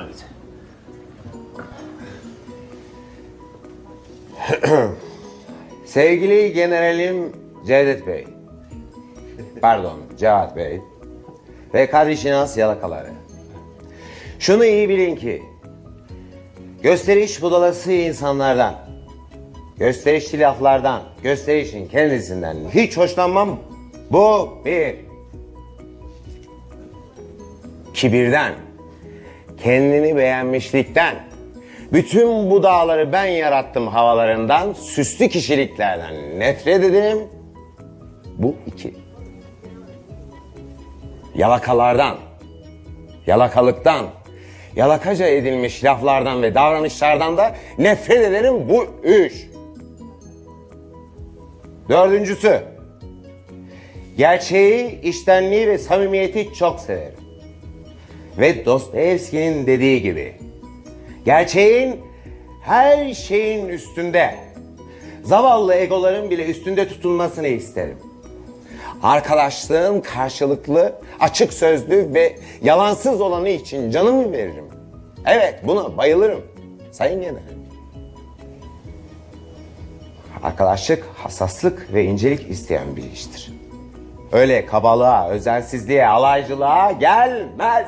Evet. Sevgili Generalim Cevdet Bey. Pardon, Cevat Bey. Ve kardeşiniz yalakaları. Şunu iyi bilin ki, gösteriş budalası insanlardan, gösterişli laflardan, gösterişin kendisinden hiç hoşlanmam. Bu bir. Kibirden, kendini beğenmişlikten, bütün bu dağları ben yarattım havalarından, süslü kişiliklerden nefret ederim. Bu iki. Yalakalardan, yalakalıktan, yalakaca edilmiş laflardan ve davranışlardan da nefret ederim. Bu üç. Dördüncüsü, gerçeği, iştenliği ve samimiyeti çok severim. Ve Dostoyevski'nin dediği gibi, gerçeğin her şeyin üstünde, zavallı egoların bile üstünde tutulmasını isterim. Arkadaşlığın karşılıklı, açık sözlü ve yalansız olanı için canımı veririm. Evet, buna bayılırım. Sayın Genel. Arkadaşlık, hassaslık ve incelik isteyen bir iştir. Öyle kabalığa, özensizliğe, alaycılığa gelmez.